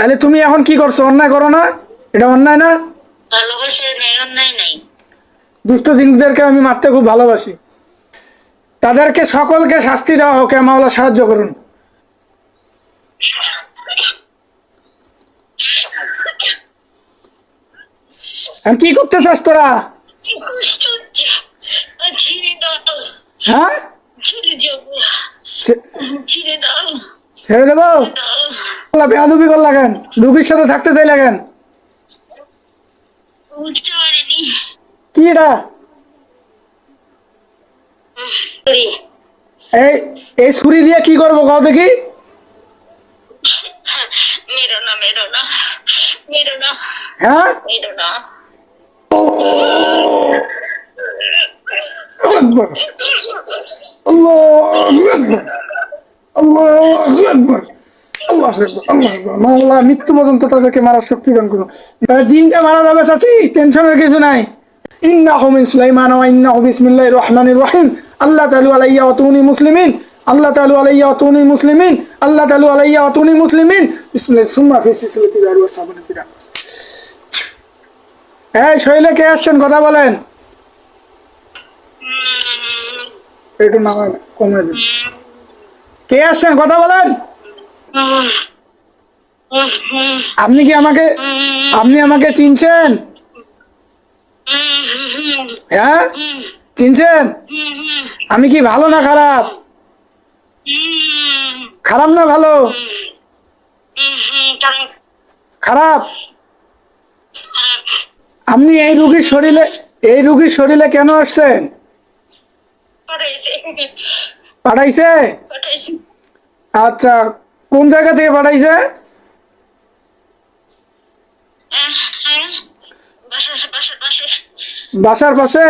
তাহলে তুমি এখন কি করছ? অন্যায় করো না? এটা অন্যায় না? দুষ্ট জিনদেরকে আমি মারতে খুব ভালোবাসি। তাদেরকে সকলকে শাস্তি দেওয়া হোক মাওলা সাহায্য করুন। আর কি করতে চাস তোরা হ্যাঁ? ছেড়ে দেবো? আল্লাহ বেয়াদুবি কর লাগেন রুগীর সাথে থাকতে চাই লাগেন বুঝতে পারিনি। কি এটা? এই এই ছুরি দিয়ে কি করব কও দেখি? মেরো না মেরো না মেরো না হ্যাঁ? মেরো না। আল্লাহু আকবর। আল্লাহু আকবর। আল্লাহু মৃত্যু পর্যন্ত তাদেরকে মারার শক্তি দান করুন। তারা মারা যাবে, চাচি, টেনশনের কিছু নাই। কথা বলেন। কমে কে আসছেন? কথা বলেন। আপনি কি আমাকে আপনি আমাকে চিনছেন? হ্যাঁ? চিনছেন? আমি কি ভালো না খারাপ? খারাপ না ভালো? খারাপ? আপনি এই রুগীর শরীরে এই রুগীর শরীরে কেন আসছেন? পাঠাইছে। আচ্ছা কোন জায়গা থেকে পাঠাইছে? বাসার পাশে?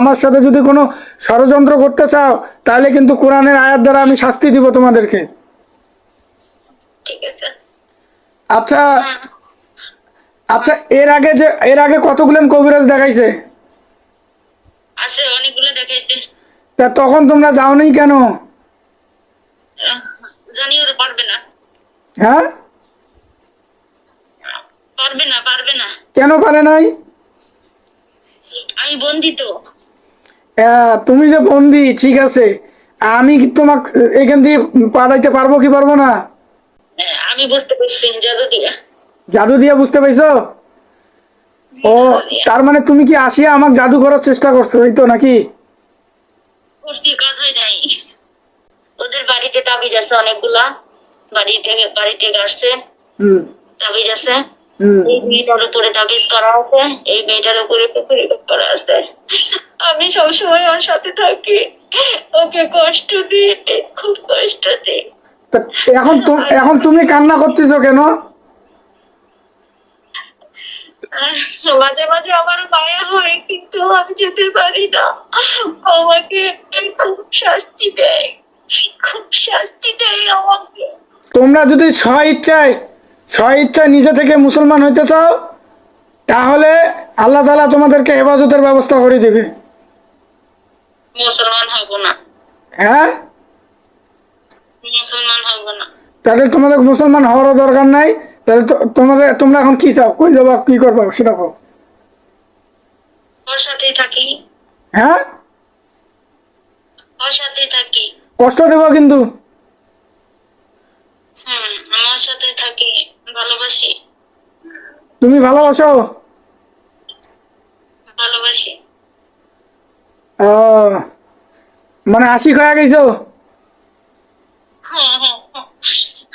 আমার সাথে যদি কোনো ষড়যন্ত্র করতে চাও তাহলে কিন্তু কোরআনের আয়াত দ্বারা আমি শাস্তি দিব তোমাদেরকে। ঠিক আছে আচ্ছা আচ্ছা এর আগে যে এর আগে কতগুলো কবিরাজ দেখাইছে? আছে অনেকগুলো দেখাইছে। তা তখন তোমরা যাওনি কেন? জানি পারবে না। হ্যাঁ? পারবে না পারবে না। কেন পারে নাই? আমি বন্দি তো। তুমি যে বন্দি ঠিক আছে। আমি তোমাকে এখান দিয়ে পাঠাইতে পারব কি পারব না? আমি বুঝতে পারছি জাদু দিয়া। জাদু দিয়ে বুঝতে পাইছো? ও তার মানে তুমি কি আসিয়া আমাকে জাদু করার চেষ্টা করছ এই তো নাকি? করছি কাজ হয় নাই। তাবিজ আছে অনেকগুলা বাড়ি থেকে বাড়ি থেকে আসছে। তাবিজ আছে। এই মেয়েটার উপরে তাবিজ করা আছে এই মেয়েটার উপরে পুকুরি করা আছে। আমি সবসময় ওর সাথে থাকি। ওকে কষ্ট দিই খুব কষ্ট দিই। এখন এখন তুমি কান্না করতেছো কেন? মাঝে মাঝে আমার মায়া হয় কিন্তু আমি যেতে পারি না। আমাকে খুব শাস্তি দেয়। খুব শাস্তি দেয় আমাকে। তোমরা যদি স্ব ইচ্ছায় স্ব ইচ্ছায় নিজে থেকে মুসলমান হইতে চাও তাহলে আল্লাহ তালা তোমাদেরকে হেফাজতের ব্যবস্থা করে দিবে। মুসলমান হব না। হ্যাঁ? মুসলমান হব না। তাহলে তোমাদের মুসলমান হওয়ারও দরকার নাই। তাহলে তোমাদের তোমরা এখন কি চাও? কই যাব কি করব? সেটা কও ওর সাথেই থাকি। হ্যাঁ? ওর সাথেই থাকি। কষ্ট দেবো কিন্তু। হুম আমার সাথে থাকি ভালোবাসি। তুমি ভালোবাসো? ভালোবাসি। ও, মানে আশিক হয়ে গেছো? হ্যাঁ হ্যাঁ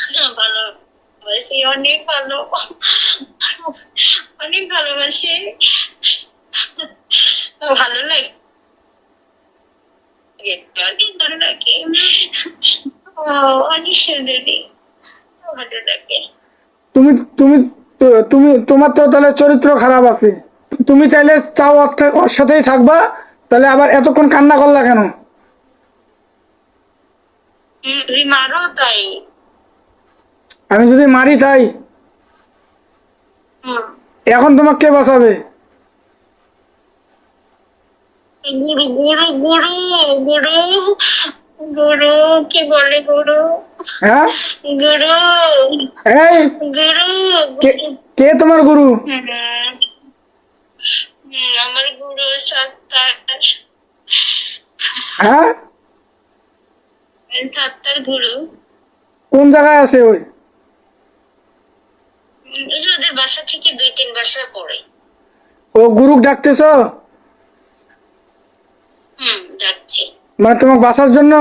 হ্যাঁ ভালোবাসি অনেক ভালো। অনেক ভালোবাসি। ভালো লাগে। তুমি তুমি তুমি তোমার তো তাহলে চরিত্র খারাপ আছে। তুমি তাহলে চাও ওর সাথেই থাকবা তাহলে আবার এতক্ষণ কান্না করলা কেন? মারো তাই। আমি যদি মারি তাই? এখন তোমাকে কে বাঁচাবে? গুরু গুরু গুরু গুরু? গুরু কি বলে গুরু গুরু এই গুরু কে তোমার গুরু? আমার গুরু সত্তার হ্যাঁ সত্তার গুরু কোন জায়গায় আছে ওই? ওদের বাসা থেকে দুই তিন বাসা পড়ে। ও গুরুক ডাকতেছ? মানে তোমাকে বাসার জন্য?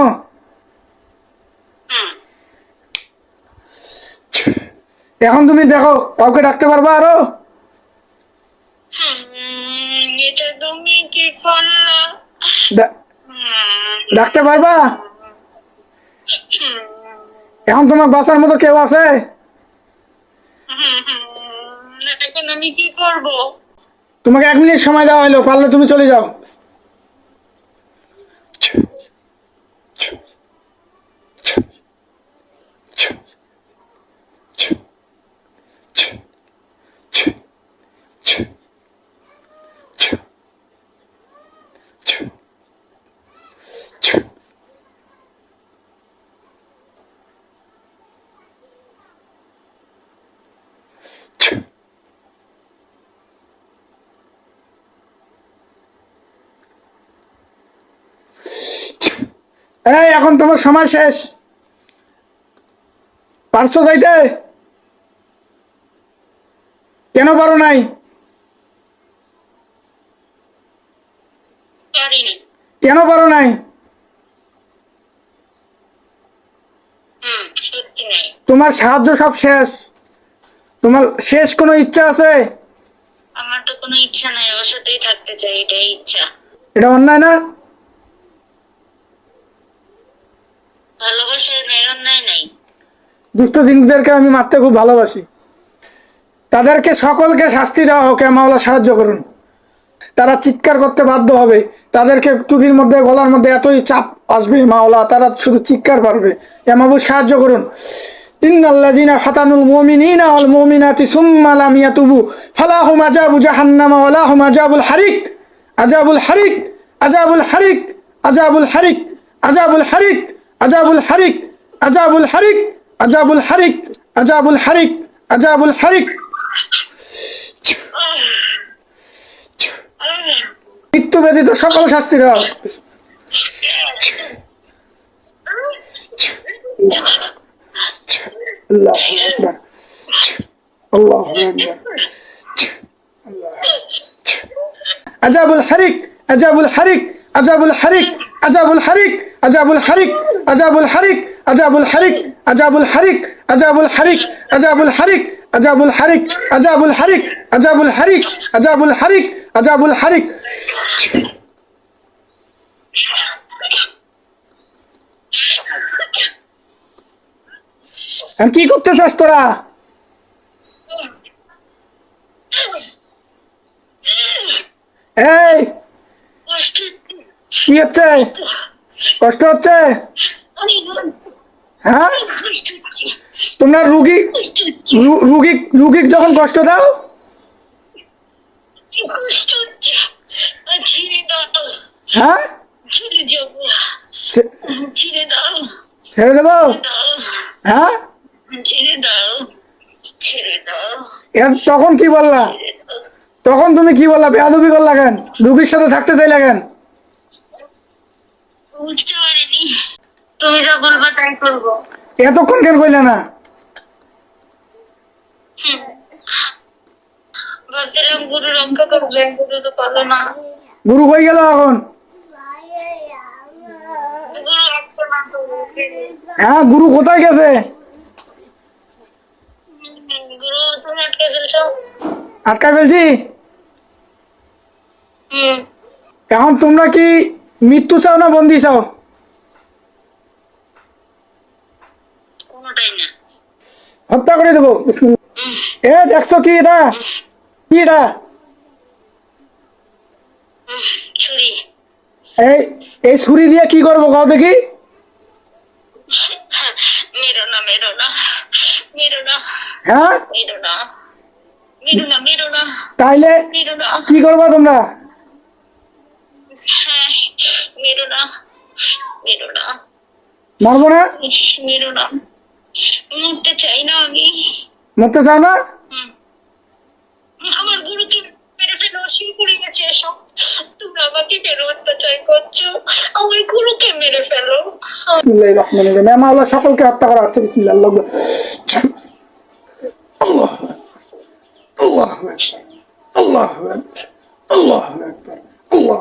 এখন তুমি দেখো কাউকে ডাকতে পারবা আরও? ডাকতে পারবা? এখন তোমার বাসার মতো কেউ আছে? হুম, হুম, এখন আমি কি করব? তোমাকে এক মিনিট সময় দেওয়া হলো পারলে তুমি চলে যাও। এই এখন তোমার সময় শেষ। পারছ যাইতে? কেন পারো নাই? কেন পারো নাই। তোমার সাহায্য সব শেষ। তোমার শেষ কোনো ইচ্ছা আছে? আমার তো কোনো ইচ্ছা নাই ওর সাথেই থাকতে চাই এটাই ইচ্ছা। এটা অন্যায় না? দুষ্ট জিনিসদেরকে আমি মারতে খুব ভালোবাসি। তাদেরকে সকলকে শাস্তি দেওয়া হোক মাওলা সাহায্য করুন। তারা চিৎকার করতে বাধ্য হবে। তাদেরকে টুটির মধ্যে, গলার মধ্যে এতই চাপ আসবে মাওলা তারা শুধু চিৎকার পারবে। এ মাহবুব সাহায্য করুন। ফাতানুল মুমিনিনা ওয়াল মুমিনাতি সুম্মা লাম ইয়াতুবু ফালাহুম আযাবু জাহান্নামা ওয়া লাহুম আযাবুল হারিক। আযাবুল হারিক আযাবুল হারিক আযাবুল হারিক আযাবুল হারিক। আযাবুল হারিক, আজাবুল হারিক আজাবুল হারিক আজাবুল হারিক আজাবুল হারিক। মৃত্যু ব্যতীত সকল শাস্তি হোক। আজাবুল হারিক আজাবুল হারিক আজাবুল হারিক আজাবুল হারিক আজাবুল হারিক। আজাবুল হারিক আজাবুল হারিক আজাবুল হারিক আজাবুল হারিক আজাবুল হারিক আজাবুল হারিক আজাবুল হারিক আজাবুল হারিক আজাবুল হারিক আজাবুল হারিক আর কি করতে চাস তোরা এই কষ্ট কি হচ্ছে কষ্ট হচ্ছে? হ্যাঁ? তোমরা রুগী রুগী রুগীকে যখন কষ্ট দাও? হ্যাঁ? হ্যাঁ? তখন কি বললা? তখন তুমি কি বললা? বেহাদুবি করলা কেন? রুগীর সাথে থাকতে চাইলা কেন? বুঝতে পারিনি। তুমি যা বলবা তাই করব। এতক্ষণ কেন কইলে না? ভাবছিলাম গুরু রক্ষা করবে গুরু তো পারল না। গুরু কই গেল এখন। হ্যাঁ গুরু কোথায় গেছে? গুরু তুমি আটকে ফেলছো? আটকায় ফেলছি? এখন তোমরা কি মৃত্যু চাও না বন্দি চাও? হত্যা করে দেবো। এ দেখছ কি এটা? কি এটা? এই এই ছুরি দিয়ে কি করব কাউ দেখি? হ্যাঁ? কি করবা তোমরা? মেরো না মেরো না মারবো না? মেরো না মরতে চাই না আমি। মরতে চাও না? আমার গুরুকে মেরে ফেলো করে গেছে এসব তোমরা আমাকে কেন অত্যাচার করছ? আমার গুরুকে মেরে ফেলো। বিসমিল্লাহির রহমানির রহিম। আল্লাহ সকলকে হত্যা করা হচ্ছে বিসমিল্লাহ আল্লাহ আল্লাহ আল্লাহ আল্লাহ আল্লাহ আকবার। আল্লাহ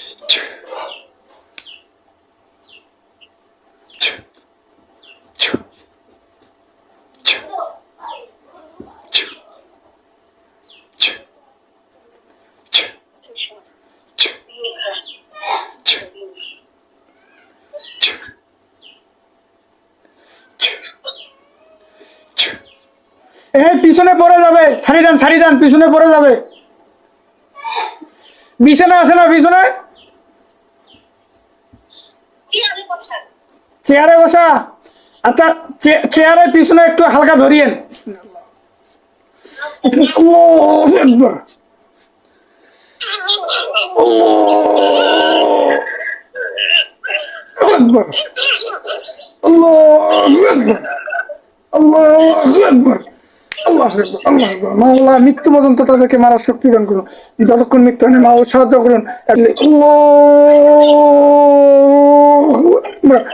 হ্যাঁ পিছনে পড়ে যাবে। সারি দেন সারি দেন পিছনে পড়ে যাবে। বিছানা আছে না বিছানায় চেয়ারে বসা। আচ্ছা চেয়ারের পিছনে একটু হালকা ধরিয়েন। আল্লাহ আল্লাহ আল্লাহ আল্লাহ আল্লাহু আকবার। আল্লাহু আকবার। আল্লাহু আকবার। আল্লাহু আকবার। মা আল্লাহ মৃত্যু পর্যন্ত তাদেরকে মারার শক্তি দান করুন যতক্ষণ মৃত্যু হয় না, মা ও সাহায্য করুন আল্লাহু আকবার।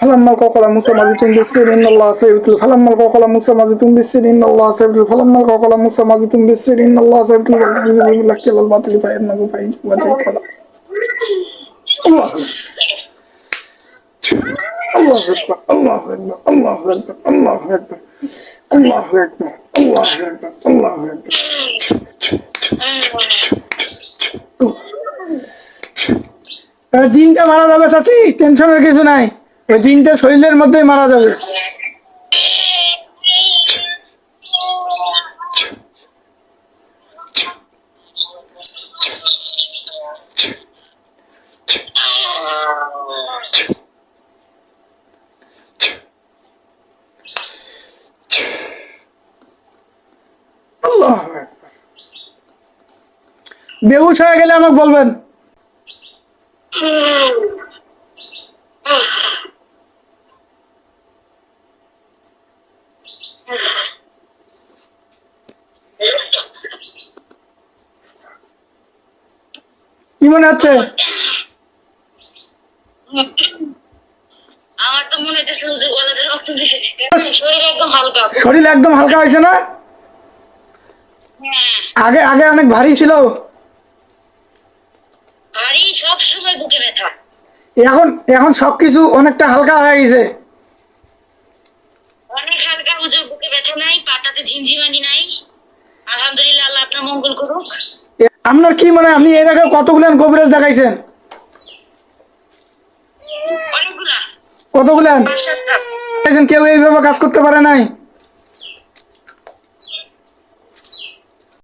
فلما القوقل موسى مازتون بالسر إن الله سيبتل فلما القوقل موسى مازتون بالسر إن الله سيبتل فلما القوقل موسى مازتون بالسر إن الله سيبتل والكذب بالحق والباطل فإنه فإنه وجهك ولا الله আল্লাহ একবার আল্লাহ একবার আল্লাহ একবার আল্লাহ একবার আল্লাহ একবার আল্লাহ একবার আল্লাহ একবার জিনটা মারা যাবে, চাচি টেনশনের কিছু নাই। এই জিনটা শরীরের মধ্যেই মারা যাবে। বেহুশ হয়ে গেলে আমাকে বলবেন। কি মনে হচ্ছে? আমার তো মনে হচ্ছে হুজুর গলাতে রক্ত শরীর একদম হালকা। শরীর একদম হালকা হয়েছে না? হ্যাঁ। আগে আগে অনেক ভারী ছিল। ভারী সব সময় বুকে ব্যথা। এখন এখন সবকিছু অনেকটা হালকা হয়ে গেছে। অনেক হালকা হুজুর বুকে ব্যথা নাই পাটাতে ঝিমঝিমানি নাই। আলহামদুলিল্লাহ আল্লাহ আপনার মঙ্গল করুক। আপনার কি মনে আপনি এর আগে কতগুলান কবিরাজ দেখাইছেন? দেখাইছেন কেউ এইভাবে কাজ করতে পারে নাই?